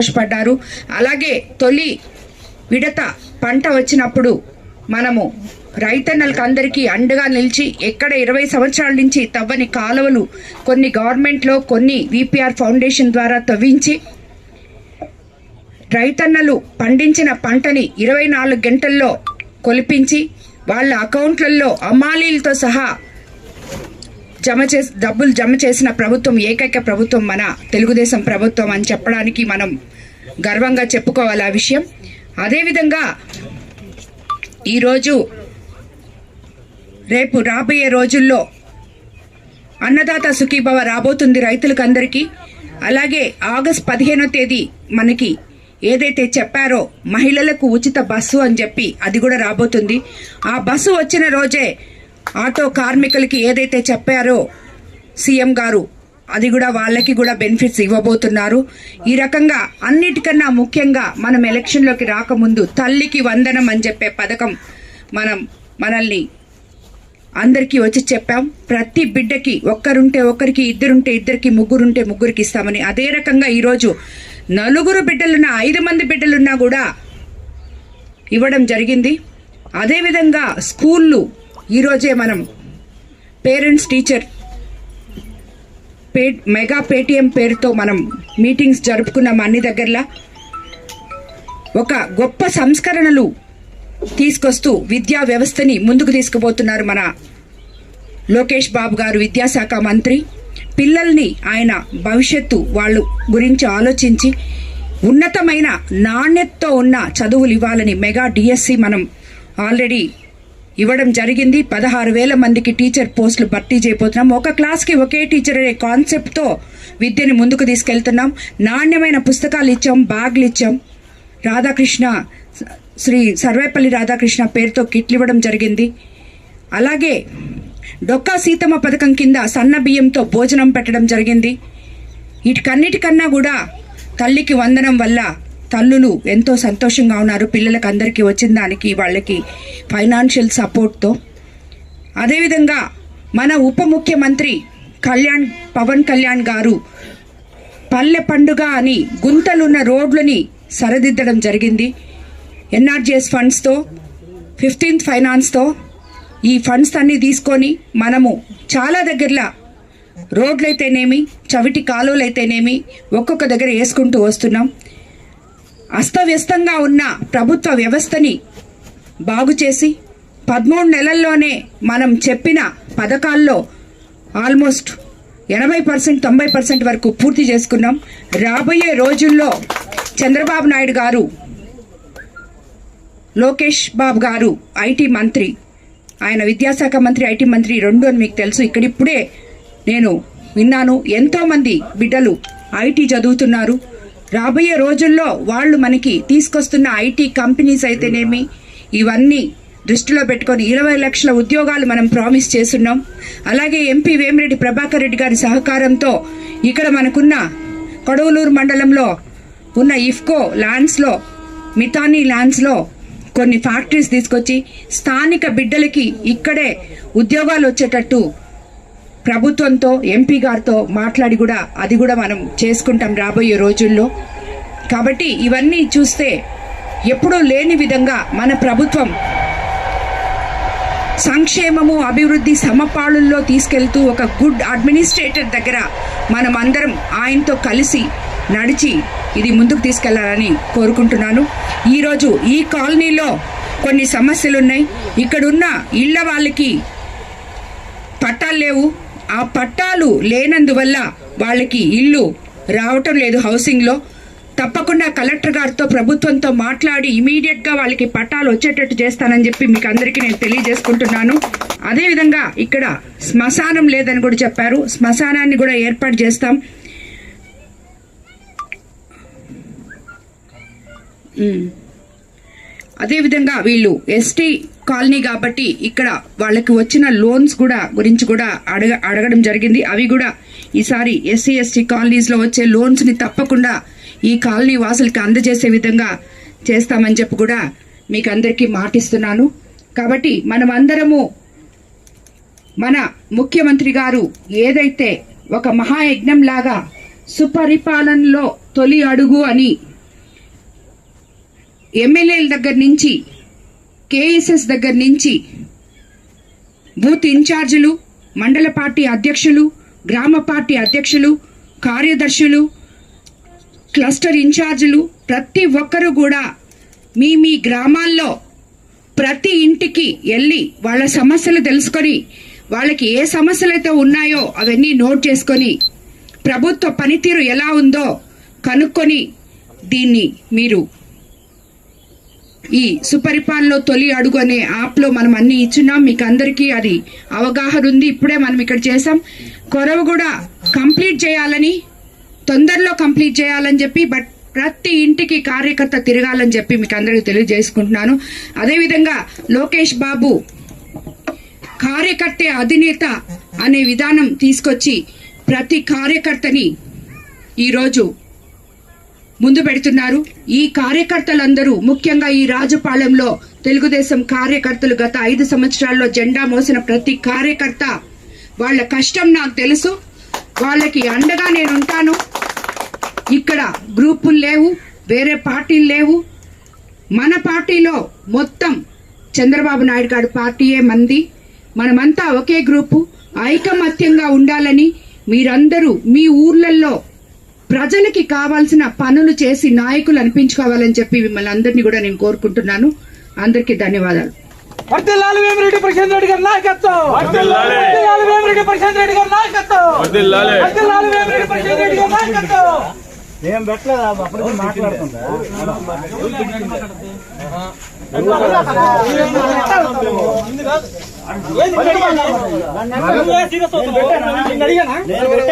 సంతోషపడ్డారు. అలాగే తొలి విడత పంట వచ్చినప్పుడు మనము రైతన్నలకు అందరికీ అండగా నిలిచి ఎక్కడ ఇరవై సంవత్సరాల నుంచి తవ్వని కాలువలు కొన్ని గవర్నమెంట్లో కొన్ని విపిఆర్ ఫౌండేషన్ ద్వారా తవ్వించి రైతన్నలు పండించిన పంటని ఇరవై నాలుగు గంటల్లో కొలిపించి వాళ్ళ అకౌంట్లలో అమాలీలతో సహా జమ చేసి డబ్బులు జమ చేసిన ప్రభుత్వం ఏకైక ప్రభుత్వం మన తెలుగుదేశం ప్రభుత్వం అని చెప్పడానికి మనం గర్వంగా చెప్పుకోవాలి ఆ విషయం? అదేవిధంగా ఈరోజు రేపు రాబోయే రోజుల్లో అన్నదాత సుఖీభవ రాబోతుంది రైతులకు అందరికీ అలాగే ఆగస్ట్ పదిహేనో తేదీ మనకి ఏదైతే చెప్పారో మహిళలకు ఉచిత బస్సు అని చెప్పి అది కూడా రాబోతుంది. ఆ బస్సు వచ్చిన రోజే ఆటో కార్మికులకి ఏదైతే చెప్పారో సీఎం గారు అది కూడా వాళ్ళకి కూడా బెనిఫిట్స్ ఇవ్వబోతున్నారు. ఈ రకంగా అన్నిటికన్నా ముఖ్యంగా మనం ఎలక్షన్లోకి రాకముందు తల్లికి వందనం అని చెప్పే పథకం మనం మనల్ని అందరికీ వచ్చి చెప్పాం. ప్రతి బిడ్డకి ఒక్కరుంటే ఒకరికి ఇద్దరుంటే ఇద్దరికి ముగ్గురుంటే ముగ్గురికి ఇస్తామని. అదే రకంగా ఈరోజు నలుగురు బిడ్డలున్న ఐదు మంది బిడ్డలున్నా కూడా ఇవ్వడం జరిగింది. అదేవిధంగా స్కూళ్ళు ఈరోజే మనం పేరెంట్స్ టీచర్ పే మెగా పేటిఎం పేరుతో మనం మీటింగ్స్ జరుపుకున్నాం అన్ని దగ్గరలా. ఒక గొప్ప సంస్కరణలు తీసుకొస్తూ విద్యా వ్యవస్థని ముందుకు తీసుకుపోతున్నారు మన లోకేష్ బాబు గారు విద్యాశాఖ మంత్రి. పిల్లల్ని ఆయన భవిష్యత్తు వాళ్ళు గురించి ఆలోచించి ఉన్నతమైన నాణ్యతతో ఉన్న చదువులు ఇవ్వాలని మెగా డిఎస్సి మనం ఆల్రెడీ ఇవ్వడం జరిగింది. పదహారు వేల మందికి టీచర్ పోస్టులు భర్తీ చేయబోతున్నాం. ఒక క్లాస్కి ఒకే టీచర్ అనే కాన్సెప్ట్తో విద్యని ముందుకు తీసుకెళ్తున్నాం. నాణ్యమైన పుస్తకాలు ఇచ్చాం బ్యాగ్లు ఇచ్చాం. రాధాకృష్ణ శ్రీ సర్వేపల్లి రాధాకృష్ణ పేరుతో కిట్లు ఇవ్వడం జరిగింది. అలాగే డొక్కా సీతమ్మ పథకం కింద సన్న బియ్యంతో భోజనం పెట్టడం జరిగింది. వీటికన్నిటికన్నా కూడా తల్లికి వందనం వల్ల తల్లులు ఎంతో సంతోషంగా ఉన్నారు. పిల్లలకు అందరికీ వచ్చిన దానికి వాళ్ళకి ఫైనాన్షియల్ సపోర్ట్తో అదేవిధంగా మన ఉప ముఖ్యమంత్రి కళ్యాణ్ పవన్ కళ్యాణ్ గారు పల్లె పండుగ అని గుంతలున్న రోడ్లని సరిదిద్దడం జరిగింది. ఎన్ఆర్జిఎస్ ఫండ్స్తో ఫిఫ్టీన్త్ ఫైనాన్స్తో ఈ ఫండ్స్ అన్నీ తీసుకొని మనము చాలా దగ్గరలో రోడ్లైతేనేమి చవిటి కాలువలైతేనేమి ఒక్కొక్క దగ్గర వేసుకుంటూ వస్తున్నాం. అస్తవ్యస్తంగా ఉన్న ప్రభుత్వ వ్యవస్థని బాగు చేసి పదమూడు నెలల్లోనే మనం చెప్పిన పథకాల్లో ఆల్మోస్ట్ ఎనభై పర్సెంట్ తొంభై పర్సెంట్ వరకు పూర్తి చేసుకున్నాం. రాబోయే రోజుల్లో చంద్రబాబు నాయుడు గారు లోకేష్ బాబు గారు ఐటీ మంత్రి ఆయన విద్యాశాఖ మంత్రి ఐటీ మంత్రి రెండు అని మీకు తెలుసు. ఇక్కడిప్పుడే నేను విన్నాను ఎంతోమంది బిడ్డలు ఐటీ చదువుతున్నారు. రాబోయే రోజుల్లో వాళ్ళు మనకి తీసుకొస్తున్న ఐటీ కంపెనీస్ అయితేనేమి ఇవన్నీ దృష్టిలో పెట్టుకొని ఇరవై లక్షల ఉద్యోగాలు మనం ప్రామిస్ చేస్తున్నాం. అలాగే ఎంపీ వేమిరెడ్డి ప్రభాకర్ రెడ్డి గారి సహకారంతో ఇక్కడ మనకున్న కొడవలూరు మండలంలో ఉన్న ఇఫ్కో ల్యాండ్స్లో మితానీ ల్యాండ్స్లో కొన్ని ఫ్యాక్టరీస్ తీసుకొచ్చి స్థానిక బిడ్డలకి ఇక్కడే ఉద్యోగాలు వచ్చేటట్టు ప్రభుత్వంతో ఎంపీ గారితో మాట్లాడి కూడా అది కూడా మనం చేసుకుంటాం రాబోయే రోజుల్లో. కాబట్టి ఇవన్నీ చూస్తే ఎప్పుడూ లేని విధంగా మన ప్రభుత్వం సంక్షేమము అభివృద్ధి సమపాళుల్లో తీసుకెళ్తూ ఒక గుడ్ అడ్మినిస్ట్రేటర్ దగ్గర మనం అందరం ఆయనతో కలిసి నడిచి ఇది ముందుకు తీసుకెళ్ళాలని కోరుకుంటున్నాను. ఈరోజు ఈ కాలనీలో కొన్ని సమస్యలు ఉన్నాయి ఇక్కడున్న ఇళ్ళ వాళ్ళకి పట్టాలు లేవు. ఆ పట్టాలు లేనందువల్ల వాళ్ళకి ఇల్లు రావటం లేదు హౌసింగ్లో. తప్పకుండా కలెక్టర్ గారితో ప్రభుత్వంతో మాట్లాడి ఇమీడియట్గా వాళ్ళకి పట్టాలు వచ్చేటట్టు చేస్తానని చెప్పి మీకు అందరికీ నేను తెలియజేసుకుంటున్నాను. అదేవిధంగా ఇక్కడ శ్మశానం లేదని కూడా చెప్పారు. శ్మశానాన్ని కూడా ఏర్పాటు చేస్తాం. ఉమ్. అదేవిధంగా వీళ్ళు ఎస్టీ కాలనీ కాబట్టి ఇక్కడ వాళ్ళకి వచ్చిన లోన్స్ కూడా గురించి కూడా అడగ అడగడం జరిగింది. అవి కూడా ఈసారి ఎస్సీ ఎస్టీ కాలనీస్లో వచ్చే లోన్స్ని తప్పకుండా ఈ కాలనీ వాసులకి అందజేసే విధంగా చేస్తామని చెప్పి కూడా మీకు అందరికీ మాటిస్తున్నాను. కాబట్టి మనమందరము మన ముఖ్యమంత్రి గారు ఏదైతే ఒక మహాయజ్ఞంలాగా సుపరిపాలనలో తొలి అడుగు అని ఎమ్మెల్యేల దగ్గర నుంచి కేఎస్ఎస్ దగ్గర నుంచి బూత్ ఇన్ఛార్జీలు మండల పార్టీ అధ్యక్షులు గ్రామ పార్టీ అధ్యక్షులు కార్యదర్శులు క్లస్టర్ ఇన్ఛార్జీలు ప్రతి ఒక్కరు కూడా మీ మీ గ్రామాల్లో ప్రతి ఇంటికి వెళ్ళి వాళ్ళ సమస్యలు తెలుసుకొని వాళ్ళకి ఏ సమస్యలు అయితే ఉన్నాయో అవన్నీ నోట్ చేసుకొని ప్రభుత్వ పనితీరు ఎలా ఉందో కనుక్కొని దీన్ని మీరు ఈ సుపరిపాలనలో తొలి అడుగు అనే యాప్లో మనం అన్ని ఇచ్చున్నాం. మీకు అందరికీ అది అవగాహన ఉంది. ఇప్పుడే మనం ఇక్కడ చేసాం కొరవ కూడా కంప్లీట్ చేయాలని తొందరలో కంప్లీట్ చేయాలని చెప్పి బట్ ప్రతి ఇంటికి కార్యకర్త తిరగాలని చెప్పి మీకు అందరికీ తెలియజేసుకుంటున్నాను. అదేవిధంగా లోకేష్ బాబు కార్యకర్త అధినేత అనే విధానం తీసుకొచ్చి ప్రతి కార్యకర్తని ఈరోజు ముందు పెడుతున్నారు. ఈ కార్యకర్తలందరూ ముఖ్యంగా ఈ రాజపాలెంలో తెలుగుదేశం కార్యకర్తలు గత ఐదు సంవత్సరాల్లో జెండా మోసిన ప్రతి కార్యకర్త వాళ్ళ కష్టం నాకు తెలుసు. వాళ్ళకి అండగా నేను ఉంటాను ఇక్కడ గ్రూపులు లేవు వేరే పార్టీలు లేవు. మన పార్టీలో మొత్తం చంద్రబాబు నాయుడు గారి పార్టీయే మంది. మనమంతా ఒకే గ్రూపు. ఐకమత్యంగా ఉండాలని మీరందరూ మీ ఊర్లలో ప్రజలకి కావాల్సిన పనులు చేసి నాయకులు అనిపించుకోవాలని చెప్పి మిమ్మల్ని అందరినీ కూడా నేను కోరుకుంటున్నాను అందరికీ ధన్యవాదాలు వర్దిల్లాలి వేమిరెడ్డి ప్రశాంత్ రెడ్డి గారి నాయకత్వం వర్ధిల్లాలి. వర్దిల్లాలి వేమిరెడ్డి ప్రశాంత్ రెడ్డి గారి నాయకత్వం వర్ధిల్లాలి. వర్దిల్లాలి వేమిరెడ్డి ప్రశాంత్ రెడ్డి గారి నాయకత్వం ఏం పెట్టలేదు అప్పటికి మాట్లాడుతుందా అడిగానా?